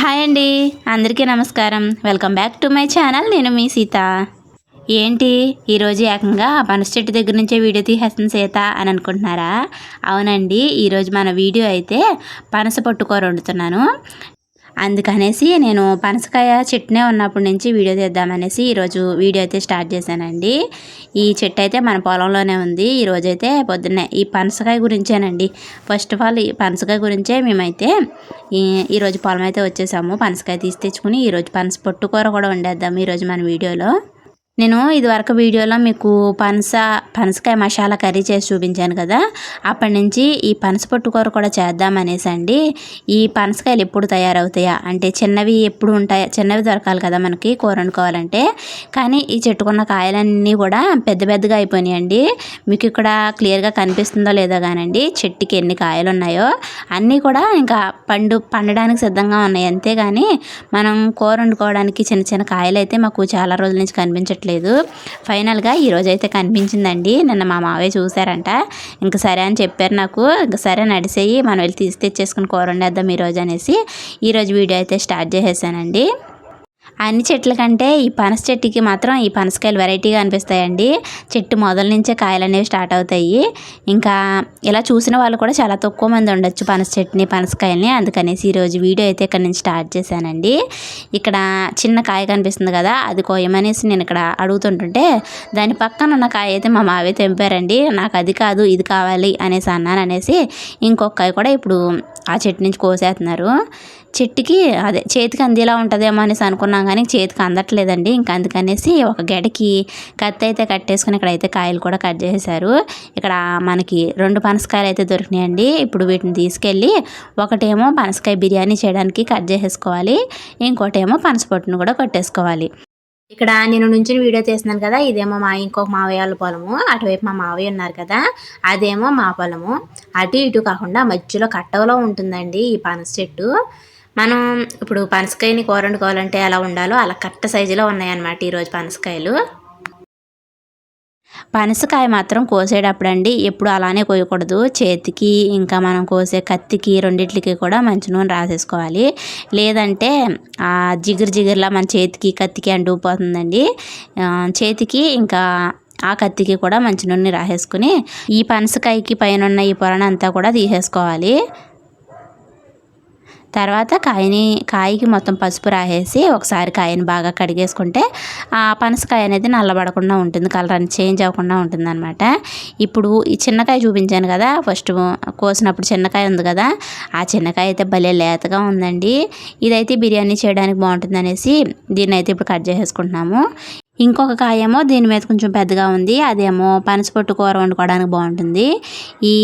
Hi అండి. అందరికీ నమస్కారం. Welcome back to my channel. నేను మీ సీత. ఏంటి? ఈరోజు ఏకంగా పనస చెట్టు దగ్గర నుంచే వీడియో తీసేస్తుంది సీత అని అనుకుంటున్నారా? అవునండి. ఈరోజు మన వీడియో అయితే పనస పట్టుకూర వండుతున్నాను అందుకనేసి నేను పనసకాయ చెట్టునే ఉన్నప్పటి నుంచి వీడియో తీద్దామనేసి ఈరోజు వీడియో అయితే స్టార్ట్ చేశానండి. ఈ చెట్టు అయితే మన పొలంలోనే ఉంది. ఈరోజు అయితే పొద్దున్నే ఈ పనసకాయ గురించేనండి. ఫస్ట్ ఆఫ్ ఆల్ ఈ పనసకాయ గురించే మేమైతే ఈ ఈరోజు పొలం అయితే వచ్చేసాము. పనసకాయ తీసి తెచ్చుకుని ఈరోజు పనస పొట్టుకూర కూడా వండేద్దాం ఈరోజు మన వీడియోలో. నేను ఇదివరకు వీడియోలో మీకు పనస పనసకాయ మసాలా కర్రీ చేసి చూపించాను కదా. అప్పటి నుంచి ఈ పనస పొట్టు కూర కూడా చేద్దామనేసి అండి. ఈ పనసకాయలు ఎప్పుడు తయారవుతాయా? అంటే చిన్నవి ఎప్పుడు ఉంటాయా? చిన్నవి దొరకాలి కదా మనకి కూర వండుకోవాలంటే. కానీ ఈ చెట్టుకున్న కాయలన్నీ కూడా పెద్ద పెద్దగా అయిపోయినాయండి మీకు ఇక్కడ క్లియర్గా కనిపిస్తుందో లేదో కానండి. చెట్టుకి ఎన్ని కాయలు ఉన్నాయో అన్నీ కూడా ఇంకా పండు పండడానికి సిద్ధంగా ఉన్నాయి. అంతేగాని మనం కూర వండుకోవడానికి చిన్న చిన్న కాయలు అయితే మాకు చాలా రోజుల నుంచి కనిపించట్లేదు. రావట్లేదు ఫైనల్గా ఈరోజు అయితే కనిపించిందండి. నిన్న మా మావయ్య చూసారంట ఇంక సరే అని చెప్పారు నాకు. ఇంక సరే నడిసేయి మనం వెళ్ళి తీసి తెచ్చేసుకుని కూర వండేద్దాం ఈరోజు అనేసి ఈరోజు వీడియో అయితే స్టార్ట్ చేసేసానండి. అన్ని చెట్ల కంటే ఈ పనస చెట్టుకి మాత్రం ఈ పనసకాయలు వెరైటీగా అనిపిస్తాయండి. చెట్టు మొదల నుంచే కాయలు అనేవి స్టార్ట్ అవుతాయి. ఇంకా ఇలా చూసిన వాళ్ళు కూడా చాలా తక్కువ మంది ఉండొచ్చు పనస చెట్టుని పనసకాయల్ని. అందుకనేసి ఈరోజు వీడియో అయితే ఇక్కడ నుంచి స్టార్ట్ చేశానండి. ఇక్కడ చిన్న కాయ కనిపిస్తుంది కదా అది కోయమనేసి నేను ఇక్కడ అడుగుతుంటుంటే దాని పక్కన ఉన్న కాయ అయితే మా మావే తెంపారండి. నాకు అది కాదు ఇది కావాలి అనేసి అన్నాను అనేసి ఇంకొక కాయ కూడా ఇప్పుడు ఆ చెట్టు నుంచి కోసేస్తున్నారు. చెట్టుకి అదే చేతికి అందేలా ఉంటుందేమో అనేసి అనుకున్నాం కానీ చేతికి అందట్లేదండి. ఇంకా అందుకనేసి ఒక గడకి కత్తి అయితే కట్టేసుకుని ఇక్కడైతే కాయలు కూడా కట్ చేశారు ఇక్కడ మనకి రెండు పనసకాయలు అయితే దొరికినాయండి. ఇప్పుడు వీటిని తీసుకెళ్ళి ఒకటేమో పనసకాయ బిర్యానీ చేయడానికి కట్ చేసేసుకోవాలి. ఇంకోటేమో పనసపొట్టును కూడా కొట్టేసుకోవాలి. ఇక్కడ నేను నుంచి వీడియో తీస్తున్నాను కదా ఇదేమో మా ఇంకొక మావయ్య వాళ్ళ పొలము. అటువైపు మా మావయ్య ఉన్నారు కదా అదేమో మా పొలము. అటు ఇటు కాకుండా మధ్యలో కట్టవలో ఉంటుందండి ఈ పనస చెట్టు. మనం ఇప్పుడు పనసకాయని కూర వండుకోవాలంటే ఎలా ఉండాలో అలా కట్ట సైజులో ఉన్నాయన్నమాట ఈరోజు పనసకాయలు. పనసకాయ మాత్రం కోసేటప్పుడు అండి ఎప్పుడు అలానే కోయకూడదు. చేతికి ఇంకా మనం కోసే కత్తికి రెండిట్లకి కూడా మంచి నూనె రాసేసుకోవాలి. లేదంటే ఆ జిగురు జిగురులా మన చేతికి కత్తికి అంటుకుపోతుందండి చేతికి ఇంకా ఆ కత్తికి కూడా మంచి నూనె రాసేసుకుని ఈ పనసకాయకి పైన ఉన్న ఈ పొరణ అంతా కూడా తీసేసుకోవాలి. తర్వాత కాయని కాయకి మొత్తం పసుపు రాసేసి ఒకసారి కాయని బాగా కడిగేసుకుంటే ఆ పనసకాయ అనేది నల్లబడకుండా ఉంటుంది కలర్ అని చేంజ్ అవ్వకుండా ఉంటుంది అనమాట ఇప్పుడు ఈ చిన్నకాయ చూపించాను కదా ఫస్ట్ కోసినప్పుడు చిన్నకాయ ఉంది కదా ఆ చిన్నకాయ అయితే భలే లేతగా ఉందండి. ఇదైతే బిర్యానీ చేయడానికి బాగుంటుంది అనేసి దీన్ని అయితే ఇప్పుడు కట్ చేసేసుకుంటున్నాము. ఇంకొక కాయేమో దీని మీద కొంచెం పెద్దగా ఉంది అదేమో పనసపొట్టు కూర వండుకోవడానికి బాగుంటుంది. ఈ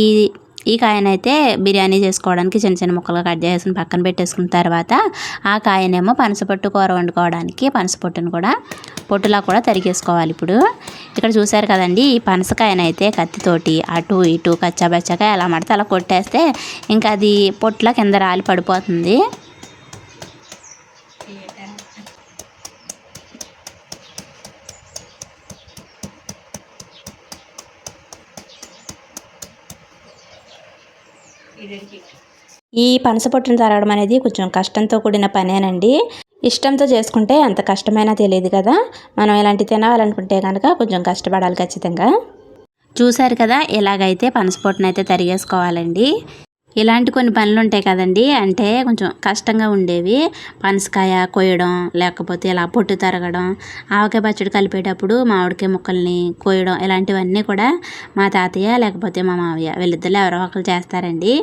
ఈ కాయనైతే బిర్యానీ చేసుకోవడానికి చిన్న చిన్న ముక్కలుగా కట్ చేసుకుని పక్కన పెట్టేసుకున్న తర్వాత ఆ కాయనేమో పనసపొట్టు కూర వండుకోవడానికి పనసపొట్టును కూడా పొట్టులా కూడా తరిగేసుకోవాలి ఇప్పుడు. ఇక్కడ చూసారు కదండి ఈ పనసకాయనైతే కత్తితోటి అటు ఇటు కచ్చాబచ్చగా ఎలా మడితే అలా కొట్టేస్తే ఇంకా అది పొట్టులా కింద రాలి పడిపోతుంది. ఈ పనస పొట్టును తరగడం అనేది కొంచెం కష్టంతో కూడిన పనేనండి. ఇష్టంతో చేసుకుంటే అంత కష్టమైనా తెలియదు కదా. మనం ఇలాంటి తినాలనుకుంటే కనుక కొంచెం కష్టపడాలి ఖచ్చితంగా. చూశారు కదా ఎలాగైతే పనసపొట్టును అయితే తరిగేసుకోవాలండి. ఇలాంటి కొన్ని పనులు ఉంటాయి కదండి. అంటే కొంచెం కష్టంగా ఉండేవి. పనసకాయ కోయడం లేకపోతే ఇలా పొట్టు తరగడం ఆవకాయ పచ్చడి కలిపేటప్పుడు మామిడికాయ ముక్కల్ని కోయడం ఇలాంటివన్నీ కూడా మా తాతయ్య లేకపోతే మా మావయ్య వీళ్ళిద్దరు ఎవరో ఒకరు చేస్తారండి.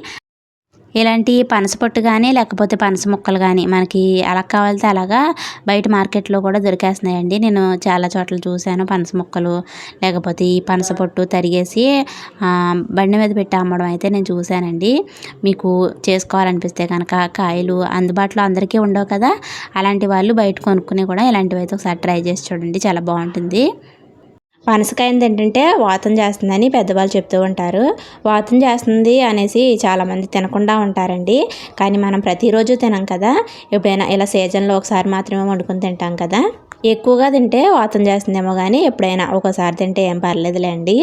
ఇలాంటి పనస పొట్టు కానీ లేకపోతే పనస ముక్కలు కానీ మనకి ఎలా కావాలితే అలాగా బయట మార్కెట్లో కూడా దొరికేస్తున్నాయండి. నేను చాలా చోట్ల చూశాను పనస ముక్కలు లేకపోతే ఈ పనస పొట్టు తరిగేసి బండి మీద పెట్టి అమ్మడం అయితే నేను చూశానండి. మీకు చేసుకోవాలనిపిస్తే కనుక కాయలు అందుబాటులో అందరికీ ఉండవు కదా. అలాంటి వాళ్ళు బయట కొనుక్కుని కూడా ఇలాంటివి అయితే ఒకసారి ట్రై చేసి చూడండి చాలా బాగుంటుంది. పనసకాయని ఏంటంటే వాతం చేస్తుందని పెద్దవాళ్ళు చెప్తూ ఉంటారు. వాతం చేస్తుంది అనేసి చాలామంది తినకుండా ఉంటారండి. కానీ మనం ప్రతిరోజు తినం కదా. ఎప్పుడైనా ఇలా సీజన్లో ఒకసారి మాత్రమే వండుకొని తింటాం కదా. ఎక్కువగా తింటే వాతం చేస్తుందేమో కానీ ఎప్పుడైనా ఒకసారి తింటే ఏం పర్లేదులేండి.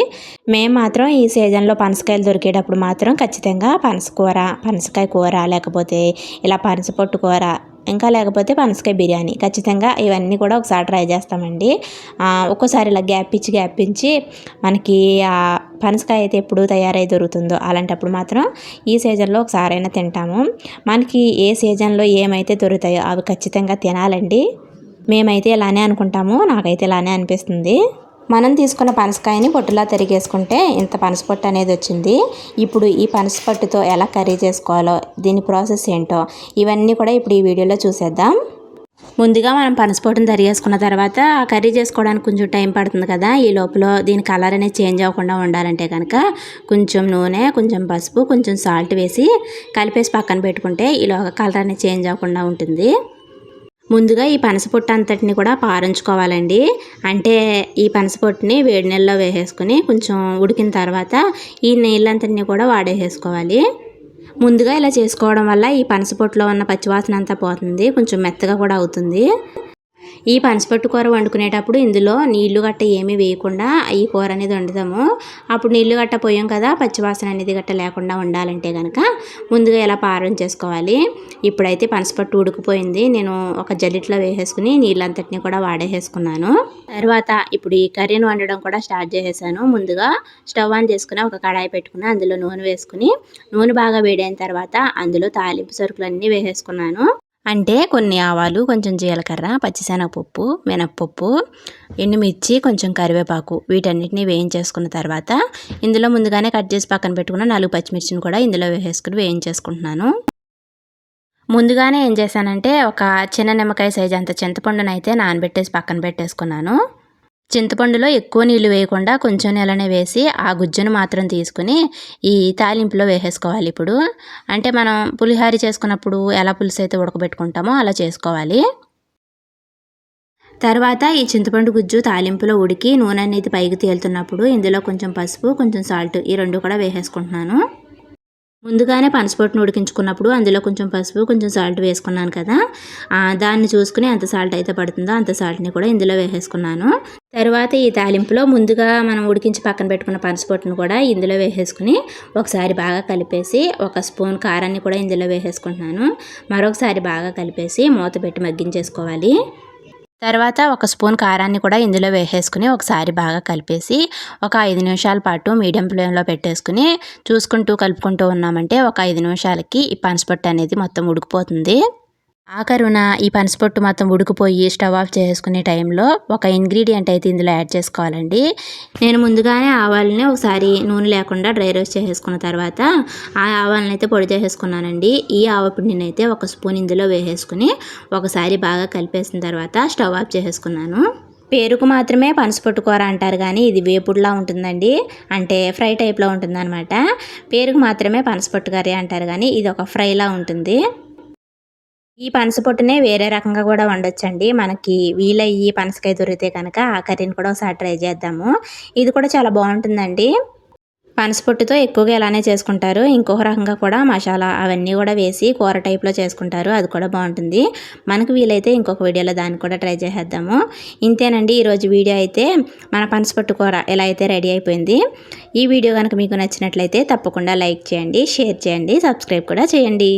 మేము మాత్రం ఈ సీజన్లో పనసకాయలు దొరికేటప్పుడు మాత్రం ఖచ్చితంగా పనస కూర పనసకాయ కూర లేకపోతే ఇలా పనస పొట్టు కూర ఇంకా లేకపోతే పనసకాయ బిర్యానీ. ఖచ్చితంగా ఇవన్నీ కూడా ఒకసారి ట్రై చేస్తామండి. ఒక్కోసారి ఇలా గ్యాప్ ఇచ్చి గ్యాప్ ఇచ్చి మనకి పనసకాయ అయితే ఎప్పుడు తయారై దొరుకుతుందో అలాంటప్పుడు మాత్రం ఈ సీజన్లో ఒకసారైనా తింటాము. మనకి ఏ సీజన్లో ఏమైతే దొరుకుతాయో అవి ఖచ్చితంగా తినాలండి. మేమైతే ఇలానే అనుకుంటాము. నాకైతే ఇలానే అనిపిస్తుంది. మనం తీసుకున్న పనసకాయని పొట్టులా తరిగేసుకుంటే ఇంత పనసపొట్టు అనేది వచ్చింది. ఇప్పుడు ఈ పనసపొట్టుతో ఎలా కర్రీ చేసుకోవాలో దీని ప్రాసెస్ ఏంటో ఇవన్నీ కూడా ఇప్పుడు ఈ వీడియోలో చూసేద్దాం. ముందుగా మనం పనసపొట్టును తరిగేసుకున్న తర్వాత ఆ కర్రీ చేసుకోవడానికి కొంచెం టైం పడుతుంది కదా. ఈ లోపల దీని కలర్ అనేది చేంజ్ అవ్వకుండా ఉండాలంటే కనుక కొంచెం నూనె కొంచెం పసుపు కొంచెం సాల్ట్ వేసి కలిపేసి పక్కన పెట్టుకుంటే ఈలోగా కలర్ అనేది చేంజ్ అవ్వకుండా ఉంటుంది. ముందుగా ఈ పనసపొట్టు అంతటిని కూడా పారించుకోవాలండి. అంటే ఈ పనసపొట్టుని వేడి నీళ్ళలో వేసేసుకుని కొంచెం ఉడికిన తర్వాత ఈ నీళ్ళంతటిని కూడా వాడేసేసుకోవాలి. ముందుగా ఇలా చేసుకోవడం వల్ల ఈ పనసపొట్టులో ఉన్న పచ్చివాసన అంతా పోతుంది కొంచెం మెత్తగా కూడా అవుతుంది. ఈ పనసపొట్టు కూర వండుకునేటప్పుడు ఇందులో నీళ్ళు గట్ట ఏమీ వేయకుండా ఈ కూర అనేది వండుతాము. అప్పుడు నీళ్ళు గట్ట పోయాం కదా పచ్చివాసన అనేది గట్ట లేకుండా ఉండాలంటే కనుక ముందుగా ఇలా పారం చేసుకోవాలి? ఇప్పుడైతే పనసపట్టు ఉడికిపోయింది. నేను ఒక జల్లిట్లో వేసేసుకుని నీళ్ళంతటిని కూడా వాడేసేసుకున్నాను. తర్వాత ఇప్పుడు ఈ కర్రీని వండడం కూడా స్టార్ట్ చేసేసాను. ముందుగా స్టవ్ ఆన్ చేసుకుని ఒక కడాయి పెట్టుకుని అందులో నూనె వేసుకుని నూనె బాగా వేడైన తర్వాత అందులో తాలింపు సరుకులన్నీ వేసేసుకున్నాను. అంటే కొన్ని ఆవాలు కొంచెం జీలకర్ర పచ్చిశనగపప్పు మినప్పప్పు ఎండుమిర్చి కొంచెం కరివేపాకు వీటన్నిటిని వేయించేసుకున్న తర్వాత ఇందులో ముందుగానే కట్ చేసి పక్కన పెట్టుకున్న నాలుగు పచ్చిమిర్చిని కూడా ఇందులో వేసేసుకుని వేయించేసుకుంటున్నాను. ముందుగానే ఏం చేశానంటే ఒక చిన్న నిమ్మకాయ సైజ్ అంత చింతపండునైతే నానబెట్టేసి పక్కన పెట్టేసుకున్నాను. చింతపండులో ఎక్కువ నీళ్ళు వేయకుండా కొంచెం నీళ్ళనే వేసి ఆ గుజ్జును మాత్రం తీసుకుని ఈ తాలింపులో వేసేసుకోవాలి ఇప్పుడు. అంటే మనం పులిహార చేసుకున్నప్పుడు ఎలా పులుసు అయితే ఉడకబెట్టుకుంటామో అలా చేసుకోవాలి. తర్వాత ఈ చింతపండు గుజ్జు తాలింపులో ఉడికి నూనె అనేది పైకి తేలుతున్నప్పుడు ఇందులో కొంచెం పసుపు కొంచెం సాల్ట్ ఈ రెండు కూడా వేసేసుకుంటున్నాను. ముందుగానే పనసపొట్టును ఉడికించుకున్నప్పుడు అందులో కొంచెం పసుపు కొంచెం సాల్ట్ వేసుకున్నాను కదా. దాన్ని చూసుకుని ఎంత సాల్ట్ అయితే పడుతుందో అంత సాల్ట్ని కూడా ఇందులో వేసేసుకున్నాను. తర్వాత ఈ తాలింపులో ముందుగా మనం ఉడికించి పక్కన పెట్టుకున్న పనసపొట్టును కూడా ఇందులో వేసేసుకుని ఒకసారి బాగా కలిపేసి ఒక స్పూన్ కారాన్ని కూడా ఇందులో వేసేసుకుంటున్నాను. మరొకసారి బాగా కలిపేసి మూత పెట్టి మగ్గించేసుకోవాలి. తర్వాత ఒక స్పూన్ కారాన్ని కూడా ఇందులో వేసేసుకుని ఒకసారి బాగా కలిపేసి ఒక ఐదు నిమిషాల పాటు మీడియం ఫ్లేమ్లో పెట్టేసుకుని చూసుకుంటూ కలుపుకుంటూ ఉన్నామంటే ఒక ఐదు నిమిషాలకి ఈ పనసపొట్టు అనేది మొత్తం ఉడికిపోతుంది. ఆఖరున ఈ పనసపొట్టు మొత్తం ఉడికిపోయి స్టవ్ ఆఫ్ చేసుకునే టైంలో ఒక ఇంగ్రీడియంట్ అయితే ఇందులో యాడ్ చేసుకోవాలండి. నేను ముందుగానే ఆవాలని ఒకసారి నూనె లేకుండా డ్రై రోస్ట్ చేసేసుకున్న తర్వాత ఆ ఆవాలని అయితే పొడి చేసేసుకున్నానండి ఈ ఆవపిండిని అయితే ఒక స్పూన్ ఇందులో వేసేసుకుని ఒకసారి బాగా కలిపేసిన తర్వాత స్టవ్ ఆఫ్ చేసేసుకున్నాను పేరుకు మాత్రమే పనసపొట్టు కూర అంటారు కానీ ఇది వేపుడులా ఉంటుందండి. అంటే ఫ్రై టైప్లో ఉంటుందన్నమాట. పేరుకు మాత్రమే పనసపొట్టు కర్రీ అంటారు కానీ ఇది ఒక ఫ్రైలా ఉంటుంది. ఈ పనసపొట్టునే వేరే రకంగా కూడా వండొచ్చండి. మనకి వీలయ్యి పనసకాయ దొరికితే కనుక ఆ కర్రీని కూడా ఒకసారి ట్రై చేద్దాము. ఇది కూడా చాలా బాగుంటుందండి. పనసపొట్టుతో ఎక్కువగా ఇలానే చేసుకుంటారు? ఇంకొక రకంగా కూడా మసాలా అవన్నీ కూడా వేసి కూర టైప్లో చేసుకుంటారు. అది కూడా బాగుంటుంది. మనకు వీలైతే ఇంకొక వీడియోలో దాన్ని కూడా ట్రై చేసేద్దాము. ఇంతేనండి. ఈరోజు వీడియో అయితే మన పనసపొట్టు కూర ఎలా అయితే రెడీ అయిపోయింది. ఈ వీడియో కనుక మీకు నచ్చినట్లయితే తప్పకుండా లైక్ చేయండి షేర్ చేయండి సబ్స్క్రైబ్ కూడా చేయండి.